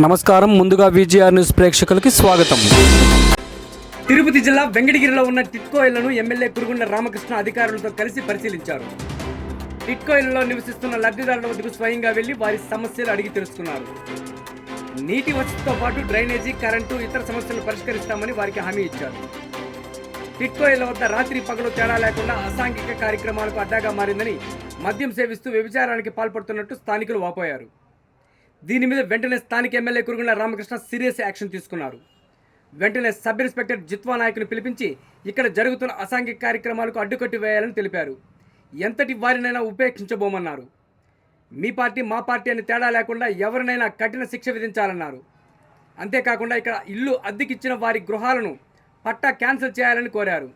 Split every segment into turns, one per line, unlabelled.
నమస్కారం. ముందుగా VGR news ప్రేక్షకులకి స్వాగతం. తిరుపతి జిల్లా వెంకటగిరిలో ఉన్న టిట్కో ఇళ్ళను ఎమ్మెల్యే కురుగుండ రామకృష్ణ అధికారులతో కలిసి పరిశీలించారు. టిట్కో ఇళ్ళలో నివసిస్తున్న లబ్ధిదారుల వద్దకు స్వయంగా వెళ్ళి వారి సమస్యలు అడిగి తెలుసుకున్నారు. నీటి వసతితో పాటు డ్రైనేజీ కరెంటు ఇతర సమస్యలు పరిష్కరిస్తామని వారికి హామీ ఇచ్చారు. టిట్కో ఇళ్ళ వద్ద రాత్రి పగలు తేడా లేకుండా అసాంఘిక కార్యక్రమాలకు అడ్డాగా మారిందని మద్యం సేవిస్తూ వ్యభిచారానికి పాల్పడుతున్నట్టు స్థానికులు వాపోయారు. దీని మీద వెంటనే స్థానిక MLA Kurugunda Ramakrishna serious action తీసుకున్నారు. వెంటనే సబ్ ఇన్స్పెక్టర్ జిత్వా నాయకుని పిలిపించి ఇక్కడ జరుగుతున్న అసాంఘిక కార్యక్రమాలకు అడ్డుకట్టి వేయాలని తెలిపారు. ఎంతటి వారినైనా ఉపేక్షించబోమన్నారు. మీ పార్టీ మా పార్టీ అని తేడా లేకుండా ఎవరినైనా కఠిన శిక్ష విధించాలన్నారు. అంతేకాకుండా ఇక్కడ ఇల్లు అద్దెకిచ్చిన వారి గృహాలను పట్టా క్యాన్సిల్ చేయాలని కోరారు.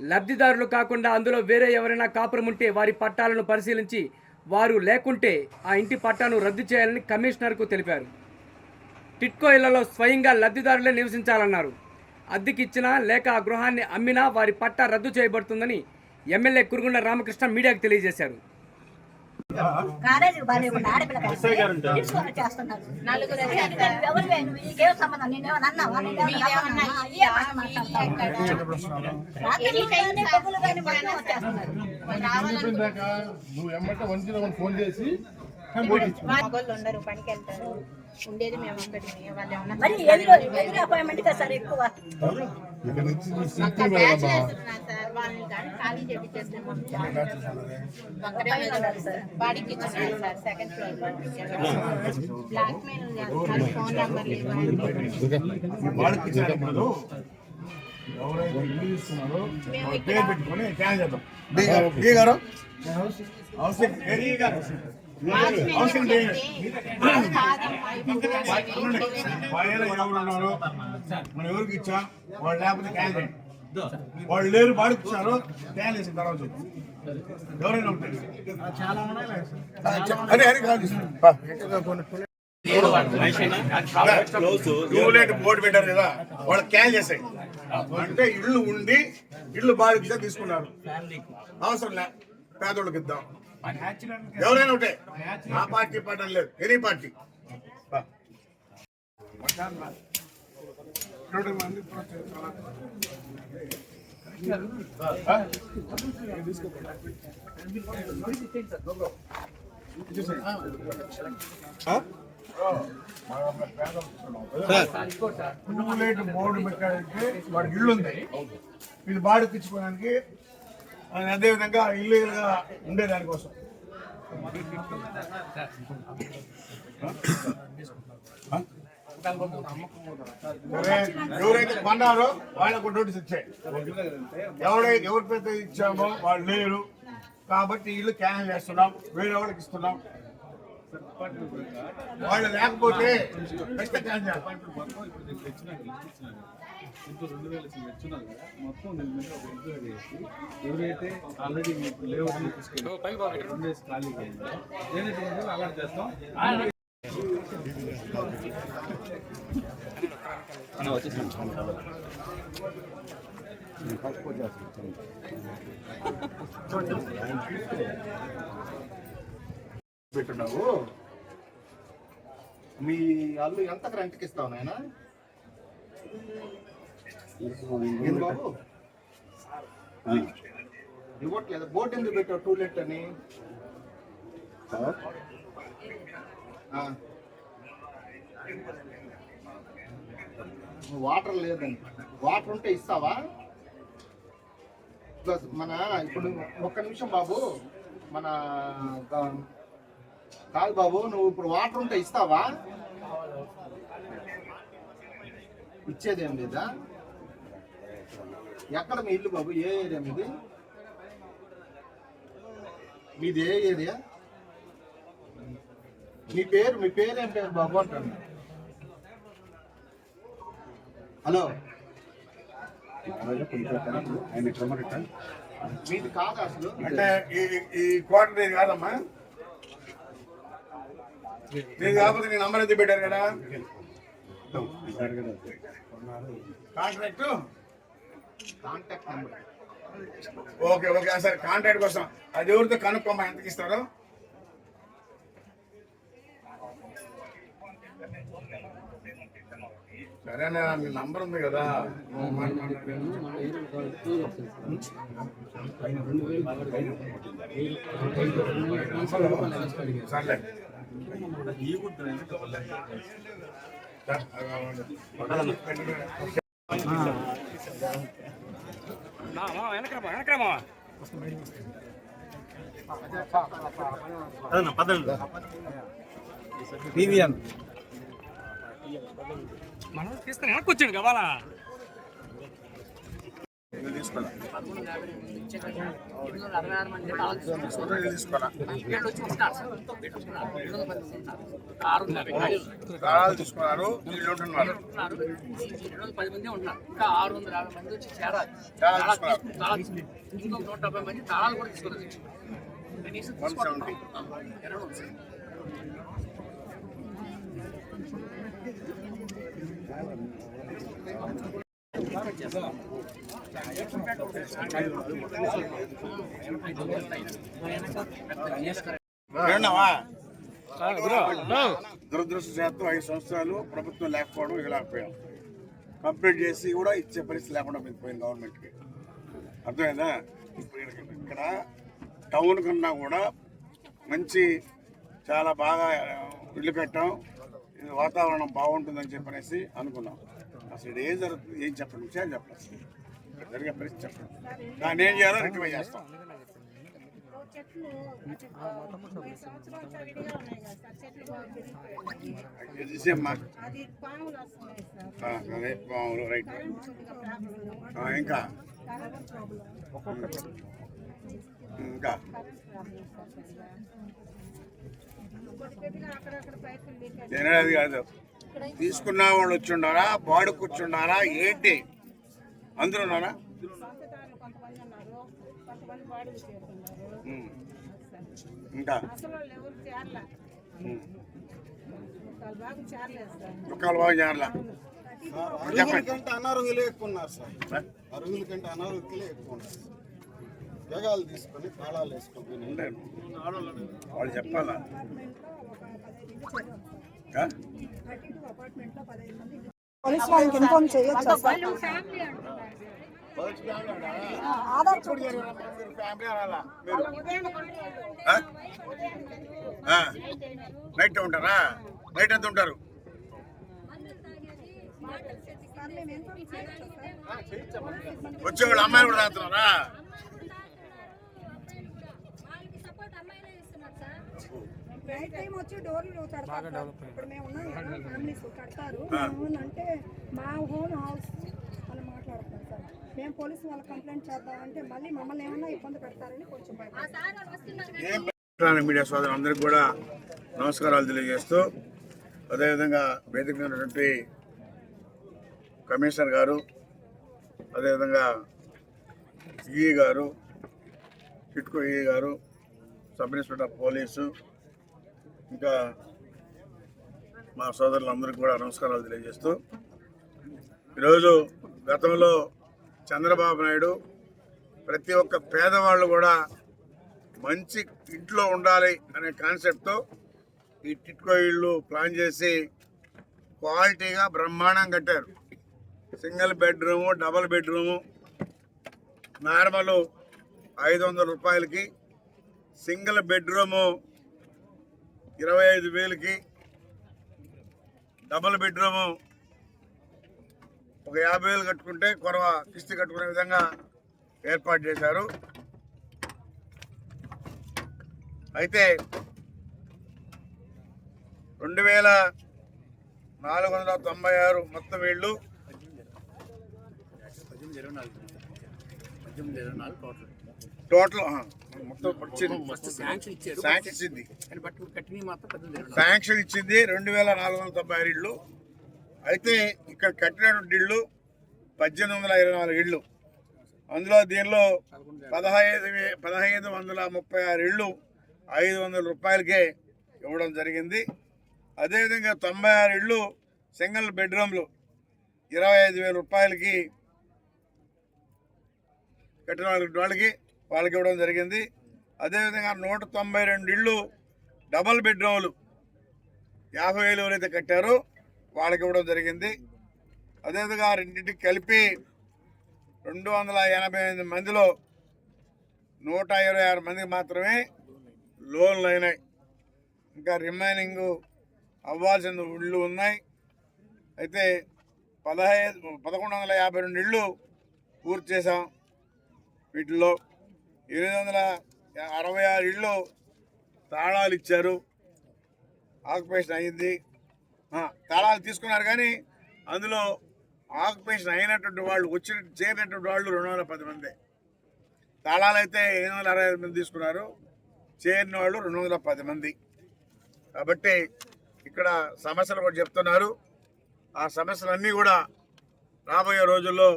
లబ్ధిదారులు కాకుండా అందులో వేరే ఎవరైనా కాపురం ఉంటే వారి పట్టాలను పరిశీలించి వారు లేకుంటే ఆ ఇంటి పట్టాను రద్దు చేయాలని కమిషనర్కు తెలిపారు. టిట్కో ఇళ్ళలో స్వయంగా లబ్ధిదారులే నివసించాలన్నారు. అద్దెకిచ్చినా లేక ఆ గృహాన్ని అమ్మినా వారి పట్టా రద్దు చేయబడుతుందని ఎమ్మెల్యే కురుగుండ రామకృష్ణ మీడియాకు తెలియజేశారు.
బాగాలేకుండా ఆడపిల్ల ఎవరు? నీకేం సంబంధం? అన్నావా?
నువ్వు ఎమ్మట వన్ జీరో వన్ ఫోన్ చేసి
మగోళ్ళు ఉండరు పనికి వెళ్తారు ఉండేది మేము ఒక్కటి వాళ్ళు ఏమన్నా
మరి ఎదురు ఎదురు అపాయింట్మెంట్ కదా సార్ ఎక్కువ?
ఇక్కడ నుంచి నీ
ఒక్క
సింపుల్
బ్యాచ్
మేడమ్మా
వేస్తున్నారు సార్ వాళ్ళని కానీ ఖాళీ చేపించేస్తున్నాం ఒక్కరే ఉన్నారు సార్. బాడీకి ఇచ్చినారు sir second floor blackmail చేస్తున్నారు ఫోన్
ఎవరైతే ఇల్లు ఇస్తున్నారో పేరు పెట్టుకొని క్యాన్ చేద్దాం. అవసరం గారు. అవసరం మనం ఎవరికి ఇచ్చా వాళ్ళు లేకపోతే క్యాండిడేట్ వాళ్ళు లేరు బాడికి క్యాన్ వేసిన తర్వాత ఎవరైనా కాదు బోర్డు పెట్టారు కదా వాళ్ళు క్యాన్ చేసాయి అంటే ఇల్లు ఉండి ఇల్లు బాగా తీసుకున్నారు అవసరం లే పేదోళ్ళకి ఇద్దాం ఎవరైనా ఉంటే ఆ పార్టీ పట్టం లేదు. Any party. టూలెట్ బోర్డు పెట్టాలంటే వాడి ఇల్లు ఉంది ఇది బాడీకి అదేవిధంగా అదే ఇల్లు ఇల్లుగా ఉండే దానికోసం ఎవరైతే కొన్నారో వాళ్ళకు నోటీస్ ఇచ్చాయి ఎవరైతే ఎవరి పెద్ద ఇచ్చామో వాళ్ళు లేరు. కాబట్టి ఇల్లు క్యాన్సిల్ చేస్తున్నాం. వేరే వాళ్ళకి ఇస్తున్నాం. వాళ్ళు లేకపోతే పెద్ద క్యాన్సిల్
ఇంకో రెండు వేల సిమ్ ఇచ్చున్నారు కదా మొత్తం నేను మీద ఒక ఎంక్వైరీ చేసి ఎవరైతే ఆల్రెడీ మీకు లేఅవుట్ తీసుకెళ్ళి రెండు వేసి ఏదైతే ఉందో అలాట్ చేస్తాం.
పెట్టున్నావు? మీ అల్లు ఎంత రెంట్కి ఇస్తావు నాయన? ఇవ్వట్లేదు. బోర్డు ఎందుకు పెట్టావు టూలెట్ అని? ఆ. వాటర్ లేదని వాటర్ ఉంటే ఇస్తావా? ప్లస్ మన ఇప్పుడు ఒక్క నిమిషం బాబు. మన కాదు బాబు నువ్వు ఇప్పుడు వాటర్ ఉంటే ఇస్తావా? ఇచ్చేదేం లేదా? ఎక్కడ మీ ఇల్లు బాబు? ఏ ఏరియా మీది? మీది ఏ ఏరియా? మీ పేరు మీ పేరు ఏం పేరు బాబు అంటాను హలో. మీది కాదు అసలు? అంటే ఈ ఇది కాదమ్మా. నేను కాకపోతే నేను నంబర్ ఎందుకు పెట్టారు కదా? Contract? Contact number okay okay. సరే కాంట్రాక్ట్ కోసం. అది ఎవరితో కనుక్కోమా? ఎంతకి ఇస్తారో? సరే నీ నంబర్ ఉంది కదా. సర్లే.
వెనకరా వెనకరా మనం తీసుకుని వెనక్కి వచ్చాడు కావాలా
తీసుకున్నారు. వీళ్ళు ఉంటున్నారు
పది మంది ఉంటున్నారు ఇంకా ఆరు వందల యాభై మంది వచ్చి చేరాలి ఇంకో నూట డెబ్బై మంది తాళాలు కూడా తీసుకున్నది కనీసం
దురదృష్టశాత్తు ఐదు సంవత్సరాలు ప్రభుత్వం లేకపోవడం ఇవ్వలేకపోయాం కంప్లీట్ చేసి కూడా ఇచ్చే పరిస్థితి లేకుండా పోయింది గవర్నమెంట్కి. అర్థమైందా? ఇప్పుడు ఇక్కడ- టౌన్ కన్నా కూడా మంచి చాలా బాగా ఇల్లు కట్టాం ఇది వాతావరణం బాగుంటుందని చెప్పనేసి అనుకున్నాం. అసలు ఏం జరుగుతుంది? ఏం చెప్పండి విషయాలు చెప్పండి అసలు. ఇక్కడ జరిగే పరిస్థితి దాన్ని ఏం చేయాలో రెక్టిఫై చేస్తాం.
చెట్లు పాములు
రైట్. ఇంకా. ఇంకా. తినలేదు కాదు. తీసుకున్న వాళ్ళు వచ్చి ఉండారా బాడు కూర్చుండారా ఏంటి? అందరూ ఉన్నారా. ఇంకా?
చేరలే. వాళ్ళు బాగా
అర్హుల కంటే అనారోగ్యులే ఎక్కువ ఉన్నారు సార్. అర్హుల కంటే అనారోగ్యులే ఎక్కువ ఉన్నారు. వేగాలు తీసుకొని తాళాలు వేసుకొని
వాళ్ళు చెప్పాలా?
పోలీస్ వాళ్ళకి ఇన్ఫార్మ్ చేయొచ్చా
నైట్ ఉంటారా నైట్ ఎంత ఉంటారు వచ్చే వాళ్ళు అమ్మాయిలు కూడా తాగుతున్నారా
నైట్ టైం వచ్చి డోర్లు కడతారు సార్. ఇప్పుడు మేము ఉన్నాం ఫ్యామిలీస్ కడతారు. అంటే మా ఓన్ హౌస్. మేము పోలీసు వాళ్ళకి కంప్లైంట్ చేద్దామంటే మళ్ళీ మమ్మల్ని ఏమన్నా ఇబ్బంది పెడతారని కొంచెం
మీడియా సోదరులందరికీ కూడా నమస్కారాలు తెలియజేస్తూ అదేవిధంగా వేదిక ఉన్నటువంటి కమిషనర్ గారు అదేవిధంగా ఈ గారు చిట్కో ఈ గారు సబ్ ఇన్స్పెక్టర్ పోలీసు ఇంకా మా సోదరులందరికీ కూడా నమస్కారాలు తెలియజేస్తూ ఈరోజు గతంలో చంద్రబాబు నాయుడు ప్రతి ఒక్క పేదవాళ్ళు కూడా మంచి ఇంట్లో ఉండాలి అనే కాన్సెప్ట్తో ఈ టిట్కో ఇళ్ళు ప్లాన్ చేసి క్వాలిటీగా బ్రహ్మాండం కట్టారు. Single bedroom double bedroom normal ఐదు వందల రూపాయలకి సింగిల్ బెడ్రూము ఇరవై ఐదు వేలకి డబల్ బెడ్రూము ఒక యాభై వేలు కట్టుకుంటే కొరవ కిస్తీ కట్టుకునే విధంగా ఏర్పాటు చేశారు. అయితే రెండు వేల నాలుగు వందల తొంభై ఆరు మొత్తం వీళ్ళు టోటల్.
శాంక్షన్
ఇచ్చింది రెండు వేల నాలుగు వందల తొంభై ఆరు ఇళ్ళు. అయితే ఇక్కడ కట్టినటువంటి ఇళ్ళు పద్దెనిమిది వందల ఇరవై నాలుగు ఇళ్ళు. అందులో దీనిలో పదహైదు వే- పదహైదు వందల ముప్పై ఆరు ఇళ్ళు ఐదు వందల రూపాయలకే ఇవ్వడం జరిగింది. అదేవిధంగా తొంభై ఆరు ఇళ్ళు సింగిల్ బెడ్రూమ్లు ఇరవై ఐదు వేల రూపాయలకి కట్టిన వాళ్ళకి వాళ్ళకి వాళ్ళకి ఇవ్వడం జరిగింది. అదేవిధంగా నూట తొంభై రెండు ఇళ్ళు డబల్ బెడ్రూమ్లు యాభై వేలు ఎవరైతే కట్టారో వాళ్ళకి ఇవ్వడం జరిగింది. అదేవిధంగా రెండింటికి కలిపి రెండు వందల ఎనభై ఎనిమిది మందిలో నూట ఇరవై ఆరు మందికి మాత్రమే లోన్లు అయినాయి. ఇంకా రిమైనింగ్ అవ్వాల్సిన ఇళ్ళు ఉన్నాయి. అయితే పదహైదు పదకొండు వందల యాభై రెండు ఇళ్ళు పూర్తి చేసాం వీటిల్లో. ఎనిమిది వందల అరవై ఆరు ఇళ్ళు తాళాలు ఇచ్చారు. ఆక్యుపేషన్ అయింది. తాళాలు తీసుకున్నారు కానీ అందులో ఆక్యుపేషన్ అయినటువంటి వాళ్ళు వచ్చిన చేరినటువంటి వాళ్ళు రెండు వందల పది మంది. తాళాలు అయితే ఎనిమిది వందల అరవై ఐదు మంది తీసుకున్నారు. చేరిన వాళ్ళు రెండు వందల పది మంది. కాబట్టి ఇక్కడ సమస్యలు కూడా చెప్తున్నారు. ఆ సమస్యలన్నీ కూడా రాబోయే రోజుల్లో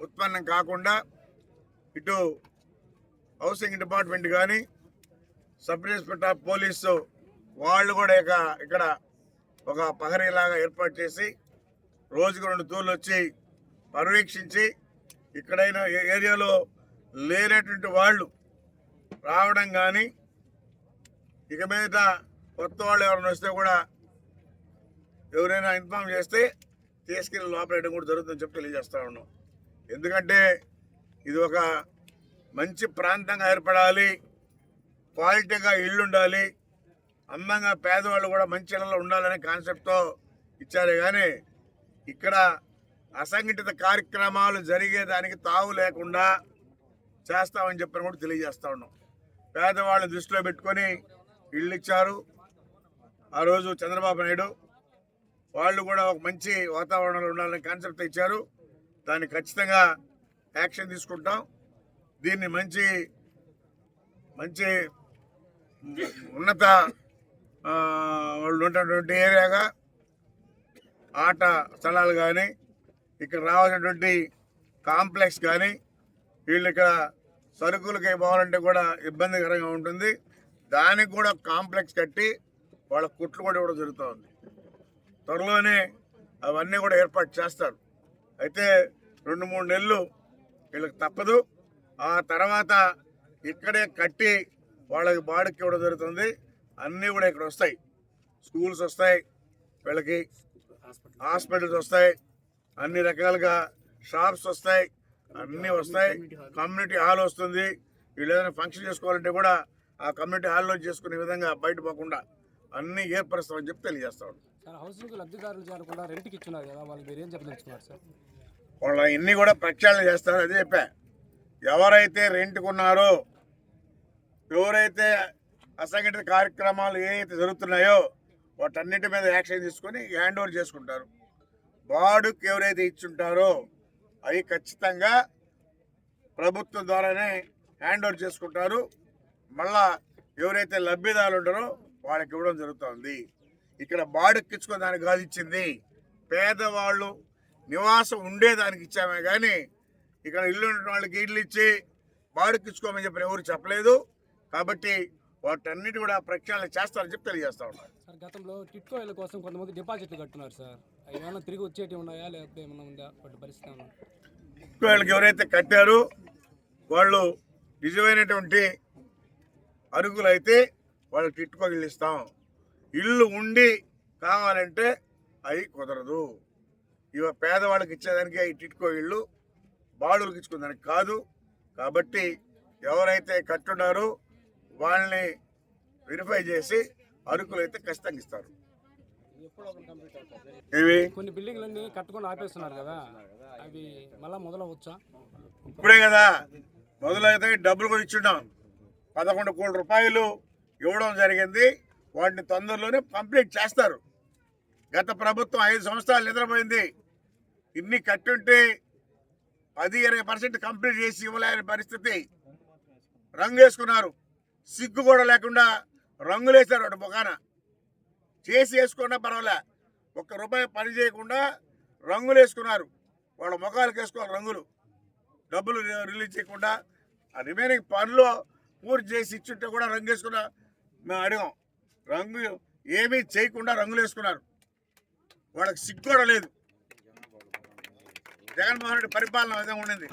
ఉత్పన్నం కాకుండా ఇటు హౌసింగ్ డిపార్ట్మెంట్ కానీ సబ్ ఇన్స్పెక్టర్ ఆఫ్ పోలీసు వాళ్ళు కూడా ఇక ఇక్కడ ఒక పహరీలాగా ఏర్పాటు చేసి రోజుకు రెండు తూర్లు వచ్చి పర్యవేక్షించి ఇక్కడైనా ఏ ఏరియాలో లేనటువంటి వాళ్ళు రావడం కానీ ఇక మీద కొత్త వాళ్ళు ఎవరైనా వస్తే కూడా ఎవరైనా ఇన్ఫామ్ చేస్తే తీసుకెళ్ళి లోపలేయడం కూడా జరుగుతుందని చెప్పి తెలియజేస్తా ఉన్నాం. ఎందుకంటే ఇది ఒక మంచి ప్రాంతంగా ఏర్పడాలి క్వాలిటీగా ఇల్లు ఉండాలి అందంగా పేదవాళ్ళు కూడా మంచి ఇళ్ళలో ఉండాలనే కాన్సెప్ట్తో ఇచ్చారే కానీ ఇక్కడ అసంఘటిత కార్యక్రమాలు జరిగేదానికి తావు లేకుండా చేస్తామని చెప్పని కూడా తెలియజేస్తా ఉన్నాం. పేదవాళ్ళని దృష్టిలో పెట్టుకొని ఇళ్ళు ఇచ్చారు. ఆ రోజు చంద్రబాబు నాయుడు వాళ్ళు కూడా ఒక మంచి వాతావరణంలో ఉండాలనే కాన్సెప్ట్ ఇచ్చారు. దాన్ని ఖచ్చితంగా యాక్షన్ తీసుకుంటాం. దీన్ని మంచి మంచి ఉన్నత వాళ్ళు ఉన్నటువంటి ఏరియాగా ఆట స్థలాలు కానీ ఇక్కడ రావాల్సినటువంటి కాంప్లెక్స్ కానీ వీళ్ళు ఇక్కడ సరుకులకి పోవాలంటే కూడా ఇబ్బందికరంగా ఉంటుంది. దానికి కూడా కాంప్లెక్స్ కట్టి వాళ్ళ కుట్లు కూడా ఇవ్వడం జరుగుతూ ఉంది త్వరలోనే అవన్నీ కూడా ఏర్పాటు చేస్తారు. అయితే రెండు మూడు నెలలు వీళ్ళకి తప్పదు. ఆ తర్వాత ఇక్కడే కట్టి వాళ్ళకి బాడుకి ఇవ్వడం జరుగుతుంది. అన్నీ కూడా ఇక్కడ వస్తాయి. స్కూల్స్ వస్తాయి వీళ్ళకి హాస్పిటల్స్ వస్తాయి అన్ని రకాలుగా షాప్స్ వస్తాయి అన్నీ వస్తాయి. కమ్యూనిటీ హాల్ వస్తుంది. వీళ్ళు ఏదైనా ఫంక్షన్ చేసుకోవాలంటే కూడా ఆ కమ్యూనిటీ హాల్లో చేసుకునే విధంగా బయట పోకుండా అన్నీ ఏర్పరుస్తామని చెప్పి తెలియజేస్తాం
వాళ్ళు
ఇన్ని కూడా ప్రక్షాళన చేస్తారు అదే చెప్పా. ఎవరైతే రెంట్కి ఉన్నారో ఎవరైతే అసంఘటిత కార్యక్రమాలు ఏవైతే జరుగుతున్నాయో వాటన్నిటి మీద యాక్షన్ తీసుకొని హ్యాండ్ ఓవర్ చేసుకుంటారు. బాడుకు ఎవరైతే ఇచ్చుంటారో అవి ఖచ్చితంగా ప్రభుత్వం ద్వారానే హ్యాండ్ ఓవర్ చేసుకుంటారు. మళ్ళా ఎవరైతే లబ్ధిదారులు ఉంటారో వాళ్ళకి ఇవ్వడం జరుగుతుంది. ఇక్కడ బాడుకి ఇచ్చుకుని దానికి కాదు ఇచ్చింది పేదవాళ్ళు. నివాసం ఉండేదానికి ఇచ్చామే కానీ ఇక్కడ ఇల్లు ఉన్న వాళ్ళకి ఇల్లు ఇచ్చి బాడుకి ఇచ్చుకోమని చెప్పిన ఎవరు చెప్పలేదు. కాబట్టి వాటన్నిటి కూడా ప్రక్షాళన చేస్తారని చెప్పి తెలియజేస్తా ఉన్నారు
సార్ గతంలో టిట్కో ఇళ్ళ కోసం కొంతమంది డిపాజిట్లు కట్టున్నారు సార్. ఏమైనా తిరిగి వచ్చేటి ఉన్నాయా? లేకపోతే ఏమైనా ఉందా? వాటి పరిస్థితి?
వాళ్ళకి ఎవరైతే కట్టారో వాళ్ళు నిజమైనటువంటి అరుగులు అయితే వాళ్ళకి ఇల్లు ఇస్తాం. ఇల్లు ఉండి కావాలంటే అవి కుదరదు. ఇవ పేదవాళ్ళకి ఇచ్చేదానికి ఈ టిట్కో ఇల్లు బాడులకు ఇచ్చుకునేదానికి కాదు. కాబట్టి ఎవరైతే కట్టున్నారో వాళ్ళని వెరిఫై చేసి అరుకులు అయితే ఖచ్చితంగా ఇస్తారు. ఇవి
కొన్ని బిల్డింగ్లన్నీ కట్టుకొని ఆపేస్తున్నారు కదా. అవి మళ్ళీ మొదలవచ్చా
ఇప్పుడే కదా. మొదలైతే డబ్బులు కూడా ఇచ్చున్నాం పదకొండు కోట్ల రూపాయలు ఇవ్వడం జరిగింది. వాటిని తొందరలోనే కంప్లీట్ చేస్తారు. గత ప్రభుత్వం ఐదు సంవత్సరాలు నిద్రపోయింది. ఇన్ని కట్టుంటే పది ఇరవై పర్సెంట్ కంప్లీట్ చేసి ఇవ్వలేని పరిస్థితి. రంగు వేసుకున్నారు సిగ్గు కూడా లేకుండా రంగులు వేశారు వాటి ముఖాన చేసి వేసుకున్నా పర్వాలే. ఒక్క రూపాయి పని చేయకుండా రంగులు వేసుకున్నారు వాళ్ళ ముఖాలకు వేసుకోవాలి రంగులు. డబ్బులు రిలీజ్ చేయకుండా ఆ రిమైనింగ్ పనులు పూర్తి చేసి ఇచ్చుంటే కూడా రంగు వేసుకున్నా మేము అడిగాం. రంగు ఏమీ చేయకుండా రంగులు వేసుకున్నారు వాళ్ళకి సిగ్గు కూడా లేదు. జగన్మోహన్ రెడ్డి పరిపాలన విధంగా ఉండింది.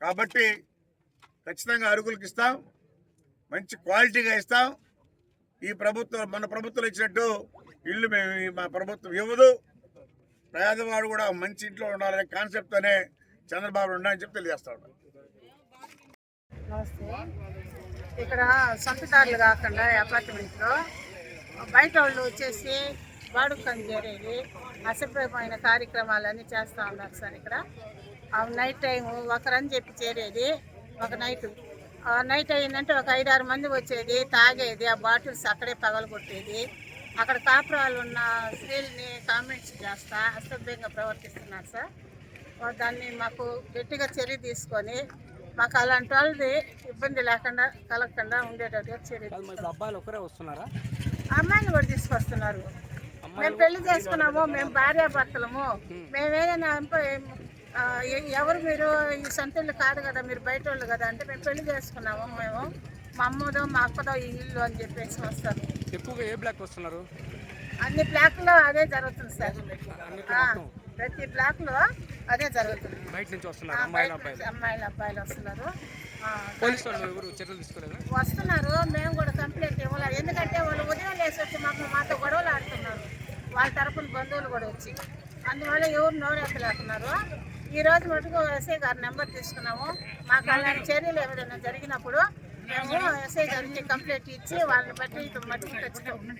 కాబట్టి ఖచ్చితంగా అరుగులకు ఇస్తాం. మంచి క్వాలిటీగా ఇస్తాం. ఈ ప్రభుత్వం మన ప్రభుత్వం ఇచ్చినట్టు ఇల్లు మేము మా ప్రభుత్వం ఇవ్వదు. పేదవాడు కూడా మంచి ఇంట్లో ఉండాలనే కాన్సెప్ట్ అనే చంద్రబాబు ఉండాలని చెప్పి తెలియజేస్తా ఉన్నాను
ఇక్కడ సొంతదారులు కాకుండా అపార్ట్మెంట్లో బయట వాళ్ళు వచ్చేసి వాడుకని చేరేది అసభ్యమైన కార్యక్రమాలన్నీ చేస్తూ ఉన్నారు సార్ ఇక్కడ. ఆ నైట్ టైము ఒకరని చెప్పి చేరేది ఒక నైట్. నైట్ అయిందంటే ఒక ఐదారు మంది వచ్చేది తాగేది ఆ బాటిల్స్ అక్కడే పగలగొట్టేది. అక్కడ కాపురాలు ఉన్న స్త్రీలని కామెంట్స్ చేస్తా అసభ్యంగా ప్రవర్తిస్తున్నారు సార్. దాన్ని మాకు గట్టిగా చర్య తీసుకొని మాకు అలాంటి వాళ్ళది ఇబ్బంది లేకుండా కలగకుండా ఉండేటట్టుగా చర్య
అబ్బాయిలు ఒక్కరే వస్తున్నారా?
అమ్మాయిని కూడా తీసుకొస్తున్నారు. మేము పెళ్ళి చేసుకున్నాము మేము భార్యాభర్తలము. మేము ఏదైనా ఎవరు మీరు ఈ సొంతలు కాదు కదా మీరు బయట వాళ్ళు కదా అంటే మేము పెళ్ళి చేసుకున్నాము మేము మా అమ్మదో మా అక్కదో ఈ ఇల్లు అని చెప్పేసి వస్తారు.
ఎక్కువగా ఏ బ్లాక్ వస్తున్నారు?
అన్ని బ్లాక్లో అదే జరుగుతుంది సార్. ప్రతి బ్లాక్లో అదే జరుగుతుంది.
బయట నుంచి వస్తున్నారు అమ్మాయిలు అబ్బాయిలు?
వస్తున్నారు. వస్తున్నారు మేము కూడా కంప్లైంట్ ఇవ్వాలి ఎందుకంటే వాళ్ళు ఉదయం లేసి వచ్చి మాకు మాతో గొడవలు ఆడుతున్నారు. వాళ్ళ తరపున బంధువులు కూడా వచ్చి. అందువల్ల ఎవరు నోరెత్తలేకున్నారు ఈ రోజు మటుకు ఎస్ఐ గారి నెంబర్ తీసుకున్నాము. మాకు అలాంటి చర్యలు ఏమైనా జరిగినప్పుడు మేము ఎస్ఐ గారికి కంప్లైంట్ ఇచ్చి వాళ్ళని బట్టి మటుకు తెచ్చుకోము